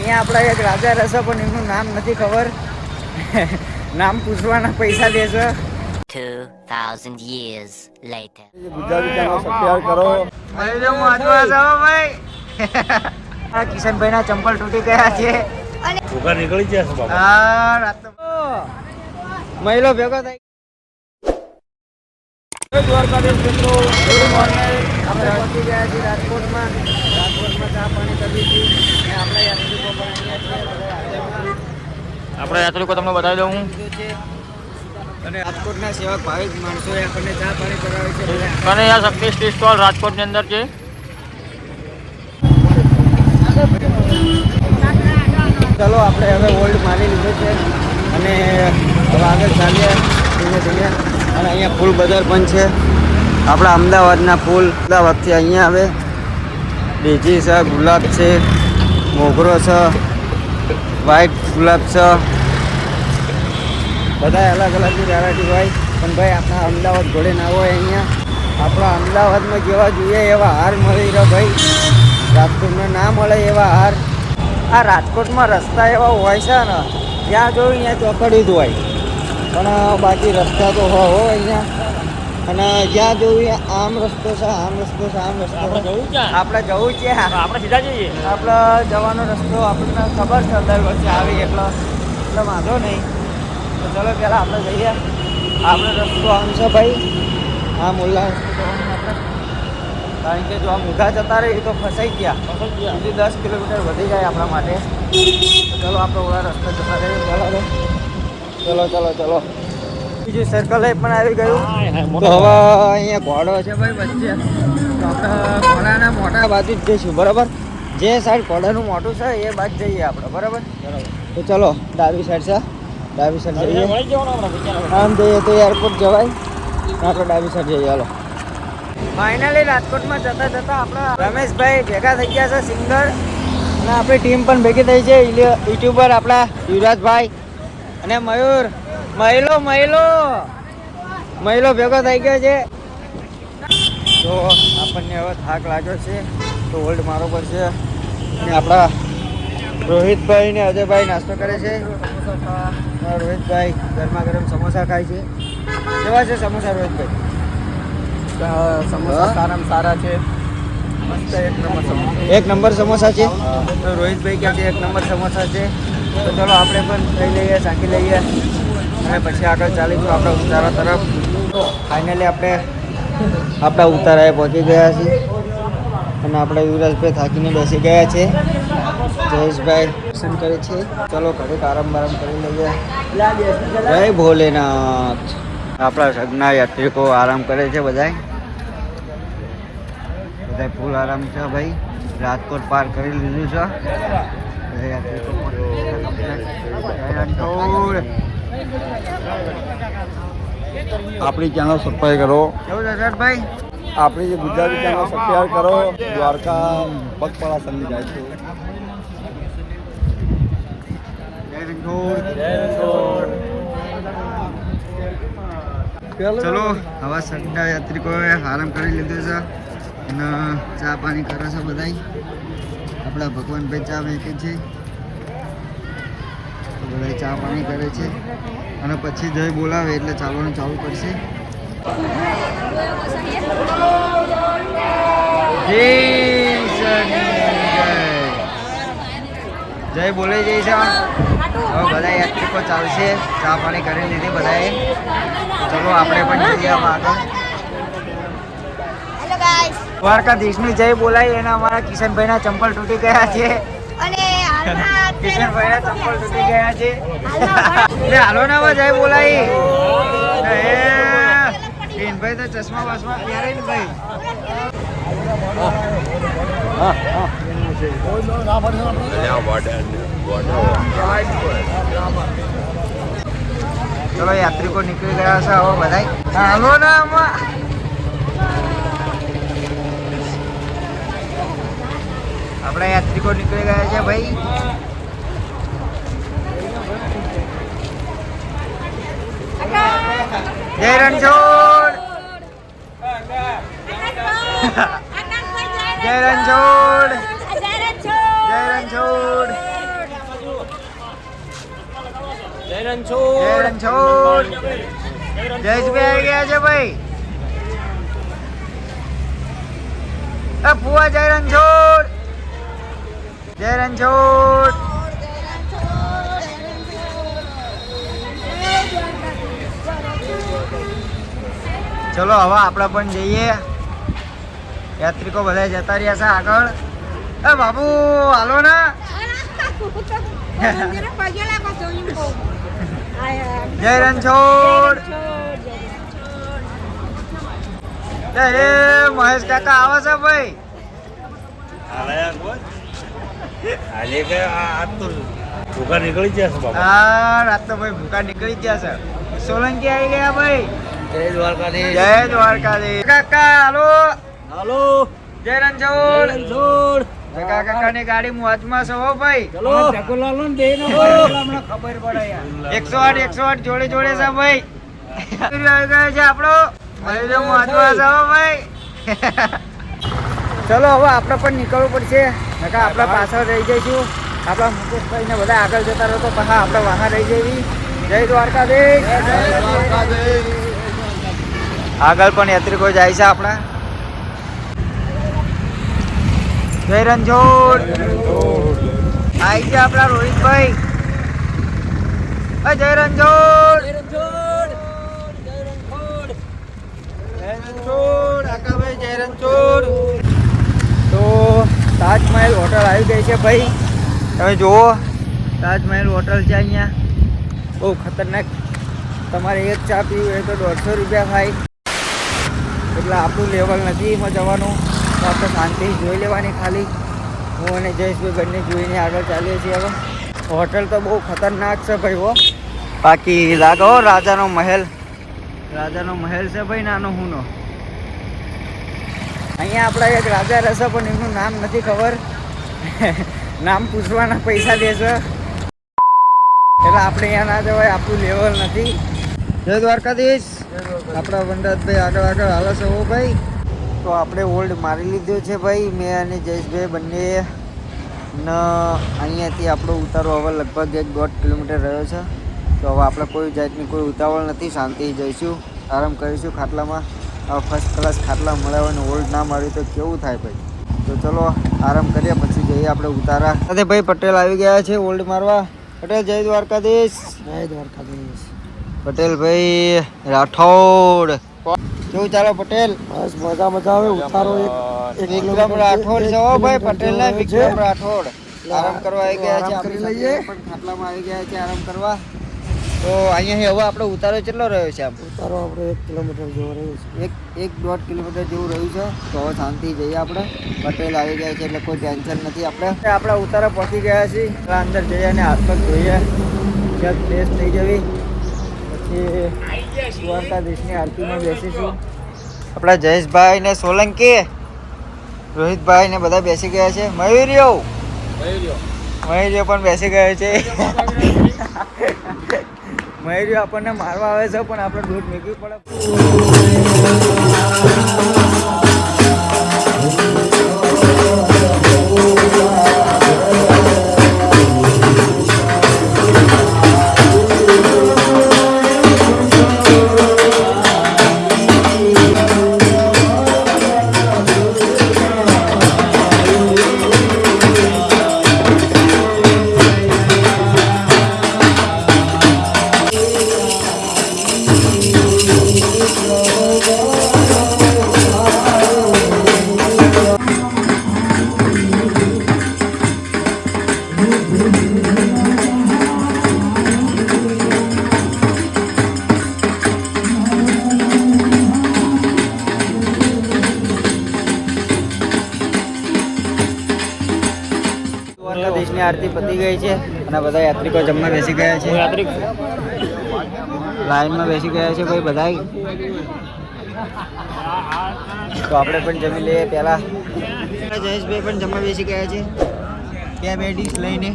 અહીંયા આપણા એક રાજા રહેશે પણ એમનું નામ નથી ખબર. નામ પૂછવાના પૈસા દેશે 2,000 years later. Gujarati channel subscribe કરો. આ કિશનભાઈ ના ચંપલ તૂટી ગયા છે. નીકળી ગયા છે બાબા આ રાત મહિલો ભેગો દ્વારકાધીશ મિત્રો. આપણે પહોંચી ગયા છીએ રાજકોટમાં. રાજકોટમાં ચા પાણી કરી હતી. આપણા યાત્રિકો પણ અહીંયા આપણે યાત્રિકો તમને બતાવી દઉં અને રાજકોટના સેવક ભાવિક માણસોએ આપણને ચા પાણી કરાવે છે. બધા કનૈયા શક્તિ સ્ટી સ્ટોલ રાજકોટની અંદર છે. ચલો આપણે હવે ઓલ્ડ માની લીધો છે. અને હવે આગળ ચાલીએ. ધીમે ધીમે. અને અહીંયા ફૂલ બજાર પણ છે. આપણા અમદાવાદના ફૂલ અમદાવાદથી અહીંયા આવે. ડેજી છે, ગુલાબ છે, મોગરો છે વ્હાઈટ ગુલાબ છે. બધા અલગ અલગ વેરાયટી હોય, પણ ભાઈ આપણા અમદાવાદ ઘોડે ના હોય અહીંયા. આપણા અમદાવાદમાં જેવા જોઈએ એવા હાર મળી રહે ભાઈ. રાજકોટમાં ના મળે એવા હાર. આ રાજકોટમાં રસ્તા એવા હોય છે ને, ત્યાં જોયું અહીંયા ચોકડી જ હોય. પણ બાકી રસ્તા તો હો અહીંયા. અને જ્યાં જોયું આમ રસ્તો છે આમ રસ્તો છે આમ રસ્તો આપણે જવું છે આપણે જવું છે આપણે સીધા જઈએ. આપણે જવાનો રસ્તો આપણને ખબર છે દર વર્ષે આવી એટલો. એટલે વાંધો નહીં. તો ચલો પહેલાં આપણે જઈએ. આપણે રસ્તો આમ છે ભાઈ. આ મુલ્લા રસ્તો આપણે. કારણ કે જો આમ ઊંધા જતા રહી તો ફસાઈ ગયા. બીજું દસ કિલોમીટર વધી જાય આપણા માટે. ચલો આપણે ઓલા રસ્તે જતા રહીએ. ચાલો ચલો ચલો ચલો. બીજું સર્કલ પણ આવી ગયું. તો હવે અહીંયા ઘોડો છે ભાઈ વચ્ચે. તો આપણે ઘોડાના મોટા બાજુ જ જઈશું બરાબર? જે સાઈડ ઘોડાનું મોટું છે એ બાજુ જઈએ આપણે બરાબર? તો ચલો ડાબી સાઈડ છે. ડાબી સાઈડ જઈએ. આમ જઈએ તો એરપોર્ટ જવાય. આપણે ડાબી સાઈડ જઈએ હાલો. ફાઇનલી રાજકોટમાં જતા જતા આપણા રમેશભાઈ ભેગા થઈ ગયા છે સિંગર અને આપણી ટીમ પણ ભેગી થઈ છે. યુટ્યુબર આપણા યુવરાજભાઈ અને મયુર. મહિલો મહિલો. મહિલો ભેગો થઈ ગયો છે. તો આપણને હવે થાક લાગ્યો છે. તો હોલ્ડ મારો પડશે. અને આપણા રોહિતભાઈ ને અજયભાઈ નાસ્તો કરે છે. રોહિતભાઈ ગરમા ગરમ સમોસા ખાય છે. કેવા છે સમોસા રોહિતભાઈ? સમોસા સારામાં સારા છે. એક નંબર સમોસા. છે? તો રોહિતભાઈ ક્યાં છે એક નંબર સમોસા છે? તો ચલો આપણે પણ લઈ લઈએ સાંકી લઈએ. અને પછી આગળ ચાલીશું આપણા ઉતારા તરફ. ફાઇનલી આપણે આપણા ઉતારાએ પહોંચી ગયા છીએ. અને આપણે યુવરાજભાઈ થાકીને બેસી ગયા છે. જયેશભાઈ દર્શન કરે છે. ચલો ઘડીક આરામ બારામ કરી લઈએ. જય ભોલેનાથ. આપણા સગના યાત્રિકો આરામ કરે છે બધાય. બધા ફૂલ આરામ છે ભાઈ. રાજકોટ પાર કરી લીધું છે. બધા યાત્રિકો આપણી ચેનલ સબસ્ક્રાઇબ કરો. ભાઈ? આપણી જે ગુજરાતી ચેનલ સબસ્ક્રાઇબ કરો. દ્વારકા પગપાળા સમી જાય છે. ચલો હવે સંડા યાત્રિકોએ આરામ કરી લીધો છે અને ચા પાણી કરે છે બધાય. આપણા ભગવાનભાઈ ચા વેચે છે. બધા ચા પાણી કરે છે. અને પછી જય બોલાવે એટલે ચાલવાનું ચાલુ કરશે. જય જય બોલે જય છે હવે બધા યાત્રિકો ચાલશે. ચા પાણી કરી લીધી બધાએ. ચલો આપણે પણ જઈએ આગળ. દ્વારકાધીશની જય બોલાય. એના અમારા કિશનભાઈના ચંપલ તૂટી ગયા છે. અને હાલમાં ચંપલ તૂટી ગયા છે એટલે હાલો ને હવે જય બોલાય તો ચશ્મા બસમા પહેરે ને ભાઈ. હા હા ચલો, યાત્રિકો નીકળી ગયા છે હવે બધા હાલો ના આમાં. આપણા યાત્રિકો નીકળી ગયા છે ભાઈ. જય રણછોડ. જય રણછોડ. જય રણછોડ. જય રણછોડ. જયેશભાઈ આવી ગયા છે ભાઈ. ફુવા જય રણછોડ. જય રણછોડ. ચલો, હવે આપણે પણ જઈએ. યાત્રિકો બધા જતા રહ્યા છે આગળ. એ બાબુ, હાલો ને. જય રણછોડ. એ મહેશ કાકા આવે છે ભાઈ. નીકળી જશે બાબા હા રાત તો ભાઈ ભૂકા નીકળી ગયા છે. સોલંકી આવી ગયા ભાઈ? જય દ્વારકાધીશ. જય દ્વારકાધીશ. કાકા હાલો. હાલો. જય રણછોડ. કાકા કાકાની ગાડી મોજમાં છે હો ભાઈ. ચલો. ઠાકોરલાલ બે નો હમણાં ખબર પડે યાર. એકસો આઠ એકસો આઠ જોડે જોડે છે ભાઈ. આવી ગયો છે આપણો. મોજમાં છે હો ભાઈ. ચલો હવે આપણે પણ નીકળવું પડશે. નકા આપણે પાછળ રહી જઈશું. આપણા મુકેશભાઈ ને બધા આગળ જતા રહો તો પાછા આપણે વાહન રહી જવી જય દ્વારકાધીશ. આગળ પણ યાત્રિકો જાય છે આપણા. જય રણછોડ. આવી છે આપણા રોહિતભાઈ. જય રણછોડ. જય રણછોડ. આકાભાઈ જય રણછોડ. તાજમહેલ હોટલ આવી ગઈ છે ભાઈ. તમે જુઓ, તાજમહેલ હોટલ છે અહીંયા. બહુ ખતરનાક. તમારે એક ચા પીવું એ તો દોઢસો રૂપિયા થાય એટલે આપણું લેવલ નથી એમાં જવાનું. તો આપણે શાંતિ જોઈ લેવાની ખાલી. હું અને જયેશભાઈ બંને જોઈને આગળ ચાલીએ છીએ હવે. હોટલ તો બહુ ખતરનાક છે ભાઈ હો. બાકી લાગો રાજાનો મહેલ. રાજાનો મહેલ છે ભાઈ નાનો હુનો અહીંયા આપણા એક રાજા રહેશે પણ એમનું નામ નથી ખબર. નામ પૂછવાના પૈસા દેશે એટલે આપણે અહીંયા ના જવાય, આપણું લેવલ નથી. જય દ્વારકાધીશ. આપણા વનરાજભાઈ આગળ આગળ હાલે છે ઓ ભાઈ. તો આપણે ઓલ્ડ મારી લીધો છે ભાઈ, મેં અને જયેશભાઈ બંને ને અહીંયાથી આપણો ઉતારો હવે લગભગ એક દોઢ કિલોમીટર રહ્યો છે. તો હવે આપણે કોઈ જાતની કોઈ ઉતાવળ નથી. શાંતિથી જઈશું. આરામ કરીશું ખાટલામાં. ફર્સ્ટ ક્લાસ ખાટલા મળ્યા હોય ને ઓલ્ડ ના મળ્યું તો કેવું થાય ભાઈ? તો ચલો આરામ કરીએ પછી જઈએ આપણે ઉતારા. સાથે ભાઈ પટેલ આવી ગયા છે ઓલ્ડ મારવા. પટેલ જય દ્વારકાધીશ. જય દ્વારકાધીશ. પટેલ ભાઈ રાઠોડ. કેવું ચાલો પટેલ? બસ મજા મજા આવે ઉતારો એક વિક્રમ રાઠોડ છે ભાઈ પટેલ ને વિક્રમ રાઠોડ. આરામ કરવા આવી ગયા છે આપણી ખાટલામાં આવી ગયા છે આરામ કરવા. તો અહીંયા હવે આપણો ઉતારો કેટલો રહ્યો છે આમ? ઉતારો આપણે એક કિલોમીટર જેવો રહ્યો છે. એક એક દોઢ કિલોમીટર જેવું રહ્યું છે. તો હવે શાંતિ જઈએ આપણે. પટેલ આવી ગયા છે એટલે કોઈ ટેન્શન નથી આપણે. આપણા ઉતારા પહોંચી ગયા છીએ. અંદર જઈએ અને હાથ પગ ધોઈએ. જ્યાં ફ્રેશ થઈ જવી. પછી દ્વારકાધીશની આરતીમાં બેસીશું. આપણા જયેશભાઈ ને સોલંકી રોહિતભાઈ ને બધા બેસી ગયા છે. મયુરિયો મયુરિયો મયુરિયો પણ બેસી ગયો છે. મયુરીઓ આપણને મારવા આવે છે પણ આપણે દૂધ મૂકવી પડે. દ્વારકાધીશની આરતી પતી ગઈ છે અને બધા યાત્રિકો જમવા બેસી ગયા છે. લાઈનમાં બેસી ગયા છે ભાઈ બધા તો આપણે પણ જમી લઈએ પહેલા. જયેશભાઈ પણ જમવા બેસી ગયા છે. બે બે ડીશ લઈને.